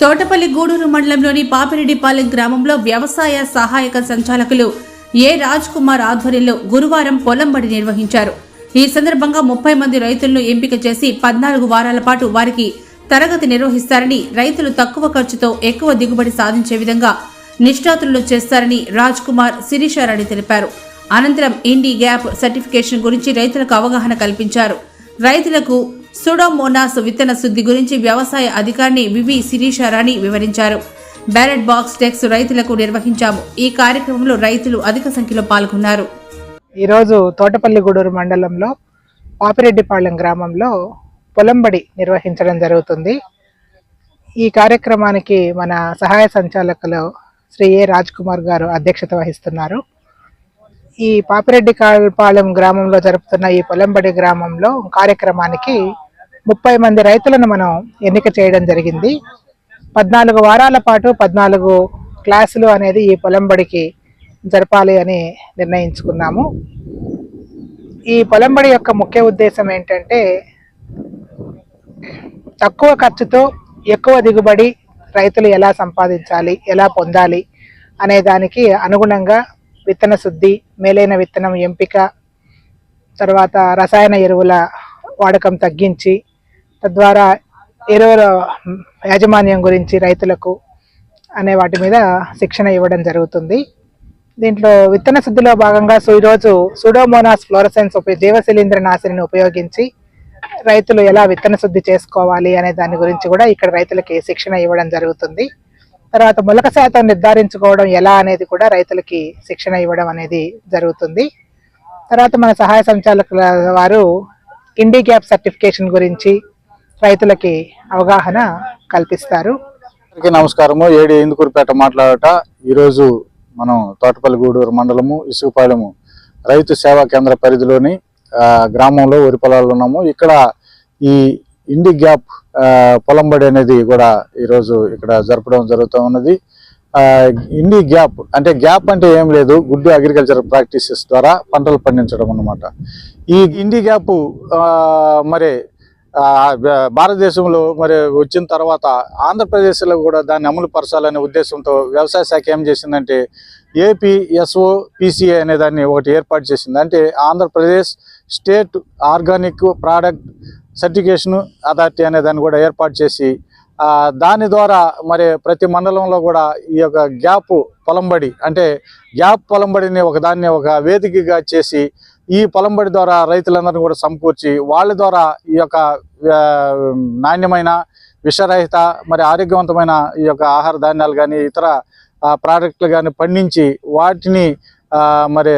తోటపల్లి గూడూరు మండలంలోని పాపిరెడ్డిపాలెం గ్రామంలో వ్యవసాయ సహాయక సంచాలకులు ఏ రాజ్ కుమార్ ఆధ్వర్యంలో గురువారం పొలం బడి నిర్వహించారు. ఈ సందర్భంగా ముప్పై మంది రైతులను ఎంపిక చేసి పద్నాలుగు వారాల పాటు వారికి తరగతి నిర్వహిస్తారని రైతులు తక్కువ ఖర్చుతో ఎక్కువ దిగుబడి సాధించే విధంగా నిష్ణాతులు చేస్తారని రాజ్ కుమార్ శిరీషారాణి తెలిపారు. అనంతరం ఇండి గ్యాప్ సర్టిఫికేషన్ గురించి రైతులకు అవగాహన కల్పించారు. రైతులకు సుడోమోనాస్ విత్తన శుద్ధి గురించి వ్యవసాయ అధికారిని వివి శిరీషారాణి వివరించారు. బ్యాలెట్ బాక్స్ టెక్స్ రైతులకు నిర్వహించాము. ఈ కార్యక్రమంలో రైతులు అధిక సంఖ్యలో పాల్గొన్నారు. ఈరోజు తోటపల్లిగూడూరు మండలంలో పాపిరెడ్డిపాళెం గ్రామంలో పొలంబడి నిర్వహించడం జరుగుతుంది. ఈ కార్యక్రమానికి మన సహాయ సంచాలకులు శ్రీ ఏ రాజ్ కుమార్ గారు అధ్యక్షత వహిస్తున్నారు. ఈ పాపిరెడ్డి పాలెం గ్రామంలో జరుపుతున్న ఈ పొలంబడి గ్రామంలో కార్యక్రమానికి ముప్పై మంది రైతులను మనం ఎన్నిక చేయడం జరిగింది. పద్నాలుగు వారాల పాటు పద్నాలుగు క్లాసులు అనేది ఈ పొలంబడికి జరపాలి అని నిర్ణయించుకున్నాము. ఈ పొలంబడి యొక్క ముఖ్య ఉద్దేశం ఏంటంటే తక్కువ ఖర్చుతో ఎక్కువ దిగుబడి రైతులు ఎలా సంపాదించాలి ఎలా పొందాలి అనే దానికి అనుగుణంగా విత్తన శుద్ధి మేలైన విత్తనం ఎంపిక తర్వాత రసాయన ఎరువుల వాడకం తగ్గించి తద్వారా ఎరువుల యాజమాన్యం గురించి రైతులకు అనే వాటి మీద శిక్షణ ఇవ్వడం జరుగుతుంది. దీంట్లో విత్తన శుద్ధిలో భాగంగా సో ఈరోజు సూడోమోనాస్ ఫ్లోరసెన్స్ ఉపయోగ జీవశిలీంద్ర నాశిని ఉపయోగించి రైతులు ఎలా విత్తన శుద్ధి చేసుకోవాలి అనే దాని గురించి కూడా ఇక్కడ రైతులకి శిక్షణ ఇవ్వడం జరుగుతుంది. తర్వాత మొలక శాతం నిర్ధారించుకోవడం ఎలా అనేది కూడా రైతులకి శిక్షణ ఇవ్వడం అనేది జరుగుతుంది. తర్వాత మన సహాయ సంచాలకుల వారు ఇండి గ్యాప్ సర్టిఫికేషన్ గురించి రైతులకి అవగాహన కల్పిస్తారు. నమస్కారము. ఏడి ఇందుకూరుపేట మాట్లాడట. ఈరోజు మనం తోటపల్లి గూడూరు మండలము ఇసుకపాలెము రైతు సేవా కేంద్ర పరిధిలోని గ్రామంలో వరి పొలాల్లో ఉన్నాము. ఇక్కడ ఈ ఇండి గ్యాప్ పొలంబడి అనేది కూడా ఈరోజు ఇక్కడ జరపడం జరుగుతూ ఉన్నది. ఇండి గ్యాప్ అంటే గ్యాప్ అంటే ఏం లేదు. గుడ్ అగ్రికల్చర్ ప్రాక్టీసెస్ ద్వారా పంటలు పండించడం అన్నమాట. ఈ ఇండి గ్యాప్ మరి భారతదేశంలో మరి వచ్చిన తర్వాత ఆంధ్రప్రదేశ్లో కూడా దాన్ని అమలు పరచాలనే ఉద్దేశంతో వ్యవసాయ శాఖ ఏం చేసిందంటే ఏపీఎస్ఓ పీసీఏ పిసిఏ అనే దాన్ని ఒకటి ఏర్పాటు చేసింది. అంటే Andhra Pradesh state organic product certification authority అనే దాన్ని కూడా ఏర్పాటు చేసి దాని ద్వారా మరి ప్రతి మండలంలో కూడా ఈ యొక్క గ్యాప్ పొలంబడి అంటే గ్యాప్ పొలంబడిని ఒక దాన్ని ఒక వేదికగా చేసి ఈ పొలంబడి ద్వారా రైతులందరినీ కూడా సమకూర్చి వాళ్ళ ద్వారా ఈ యొక్క నాణ్యమైన విషరహిత మరి ఆరోగ్యవంతమైన ఈ యొక్క ఆహార ధాన్యాలు కానీ ఇతర ప్రాడక్ట్లు కానీ పండించి వాటిని మరి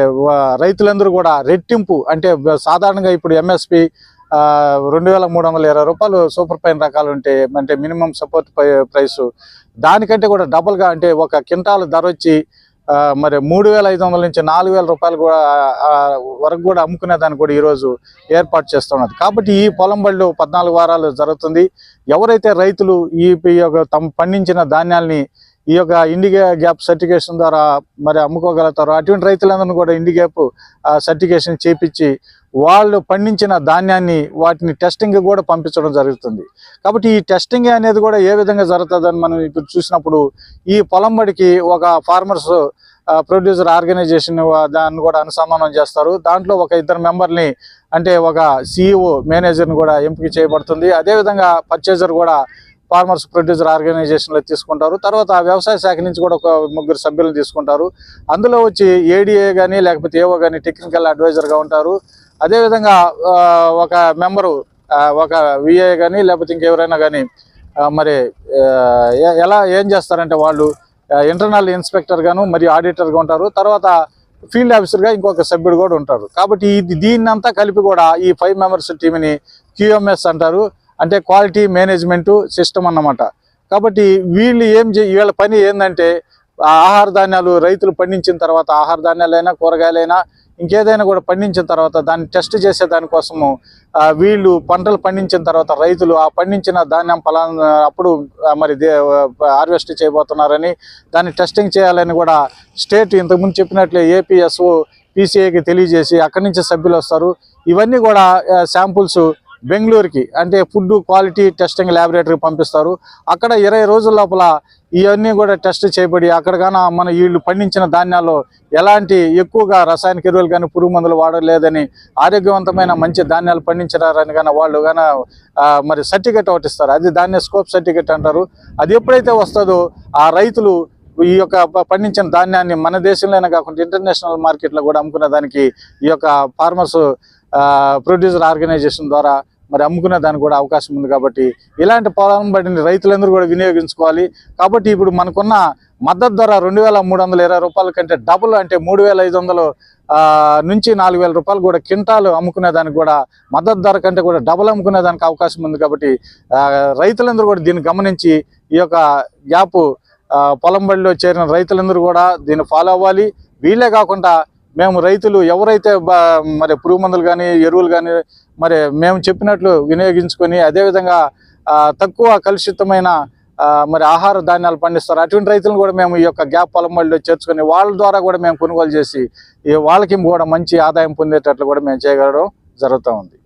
రైతులందరూ కూడా రెట్టింపు అంటే సాధారణంగా ఇప్పుడు ఎంఎస్పి రెండు వేల మూడు వందల ఇరవై రూపాయలు సూపర్ పైన్ రకాలు ఉంటే అంటే మినిమం సపోర్ట్ ప్రైస్ దానికంటే కూడా డబుల్గా అంటే ఒక క్వింటాల్ ధర వచ్చి మరి మూడు వేల ఐదు వందల నుంచి నాలుగు వేల రూపాయలు కూడా వరకు కూడా అమ్ముకునే దాన్ని కూడా ఈరోజు ఏర్పాటు చేస్తున్నది కాబట్టి ఈ పొలం బళ్ళు పద్నాలుగు వారాలు జరుగుతుంది. ఎవరైతే రైతులు ఈ యొక్క తమ పండించిన ధాన్యాల్ని ఈ యొక్క ఇండిగా గ్యాప్ సర్టిఫికేషన్ ద్వారా మరి అమ్ముకోగలుగుతారు అటువంటి రైతులందరినీ కూడా ఇండిగ్యాప్ సర్టిఫికేషన్ చేపించి వాళ్ళు పండించిన ధాన్యాన్ని వాటిని టెస్టింగ్ కూడా పంపించడం జరుగుతుంది. కాబట్టి ఈ టెస్టింగ్ అనేది కూడా ఏ విధంగా జరుగుతుందని మనం ఇప్పుడు చూసినప్పుడు ఈ పొలం బడికి ఒక ఫార్మర్స్ ప్రొడ్యూసర్ ఆర్గనైజేషన్ దాన్ని కూడా అనుసంధానం చేస్తారు. దాంట్లో ఒక ఇద్దరు మెంబర్ని అంటే ఒక సిఇఓ మేనేజర్ని కూడా ఎంపిక చేయబడుతుంది. అదేవిధంగా పర్చేజర్ కూడా ఫార్మర్స్ ప్రొడ్యూసర్ ఆర్గనైజేషన్లో తీసుకుంటారు. తర్వాత వ్యవసాయ శాఖ నుంచి కూడా ఒక ముగ్గురు సభ్యులను తీసుకుంటారు. అందులో వచ్చి ఏడిఏ కానీ లేకపోతే ఏవో కానీ టెక్నికల్ అడ్వైజర్గా ఉంటారు. అదేవిధంగా ఒక మెంబరు ఒక విఏ కానీ లేకపోతే ఇంకెవరైనా కానీ మరి ఎలా ఏం చేస్తారంటే వాళ్ళు ఇంటర్నల్ ఇన్స్పెక్టర్ గాను మరి ఆడిటర్గా ఉంటారు. తర్వాత ఫీల్డ్ ఆఫీసర్గా ఇంకొక సభ్యుడు కూడా ఉంటారు. కాబట్టి ఇది దీన్నంతా కలిపి కూడా ఈ ఫైవ్ మెంబర్స్ టీంని క్యూఎంఎస్ అంటారు. అంటే క్వాలిటీ మేనేజ్మెంటు సిస్టమ్ అన్నమాట. కాబట్టి వీళ్ళు ఏం వీళ్ళ పని ఏంటంటే ఆహార ధాన్యాలు రైతులు పండించిన తర్వాత ఆహార ధాన్యాలైనా కూరగాయలైనా ఇంకేదైనా కూడా పండించిన తర్వాత దాన్ని టెస్ట్ చేసే దానికోసము వీళ్ళు పంటలు పండించిన తర్వాత రైతులు ఆ పండించిన ధాన్యం ఫలానా అప్పుడు మరి హార్వెస్ట్ చేయబోతున్నారని దాన్ని టెస్టింగ్ చేయాలని కూడా స్టేట్ ఇంతకుముందు చెప్పినట్లే ఏపీఎస్ఓ పీసీఐకి తెలియజేసి అక్కడి నుంచి సభ్యులు వస్తారు. ఇవన్నీ కూడా శాంపుల్స్ బెంగళూరుకి అంటే ఫుడ్ క్వాలిటీ టెస్టింగ్ ల్యాబొరేటరీకి పంపిస్తారు. అక్కడ ఇరవై రోజుల లోపల ఇవన్నీ కూడా టెస్ట్ చేయబడి అక్కడ మన వీళ్ళు పండించిన ధాన్యాల్లో ఎలాంటి ఎక్కువగా రసాయనిక ఎరువులు కానీ పురుగు మందులు వాడలేదని ఆరోగ్యవంతమైన మంచి ధాన్యాలు పండించారని కానీ వాళ్ళు కానీ మరి సర్టిఫికెట్ ఒకటి ఇస్తారు. అది దాన్ని స్కోప్ సర్టిఫికెట్ అంటారు. అది ఎప్పుడైతే వస్తుందో ఆ రైతులు ఈ యొక్క పండించిన ధాన్యాన్ని మన దేశంలోనే కాకుండా ఇంటర్నేషనల్ మార్కెట్లో కూడా అమ్ముకునే దానికి ఈ యొక్క ఫార్మర్స్ ప్రొడ్యూసర్ ఆర్గనైజేషన్ ద్వారా మరి అమ్ముకునే దానికి కూడా అవకాశం ఉంది కాబట్టి ఇలాంటి పొలం బడిని రైతులందరూ కూడా వినియోగించుకోవాలి. కాబట్టి ఇప్పుడు మనకున్న మద్దతు ధర రెండు వేల మూడు వందల ఇరవై రూపాయల కంటే డబుల్ అంటే మూడు వేల ఐదు వందలు నుంచి నాలుగు వేల రూపాయలు కూడా క్వింటాలు అమ్ముకునే దానికి కూడా మద్దతు ధర కంటే కూడా డబుల్ అమ్ముకునే దానికి అవకాశం ఉంది కాబట్టి రైతులందరూ కూడా దీన్ని గమనించి ఈ యొక్క గ్యాప్ పొలం బడిలో చేరిన రైతులందరూ కూడా దీన్ని ఫాలో అవ్వాలి. వీళ్ళే కాకుండా మేము రైతులు ఎవరైతే బా- మరి పురుగు మందులు కానీ ఎరువులు కానీ మరి మేము చెప్పినట్లు వినియోగించుకొని అదేవిధంగా తక్కువ కలుషితమైన మరి ఆహార ధాన్యాలు పండిస్తారు. అటువంటి రైతులను కూడా మేము ఈ యొక్క గ్యాప్ పొలం మళ్ళీ చేర్చుకొని వాళ్ళ ద్వారా కూడా మేము కొనుగోలు చేసి వాళ్ళకి కూడా మంచి ఆదాయం పొందేటట్లు కూడా మేము చేయగలడం జరుగుతూ ఉంది.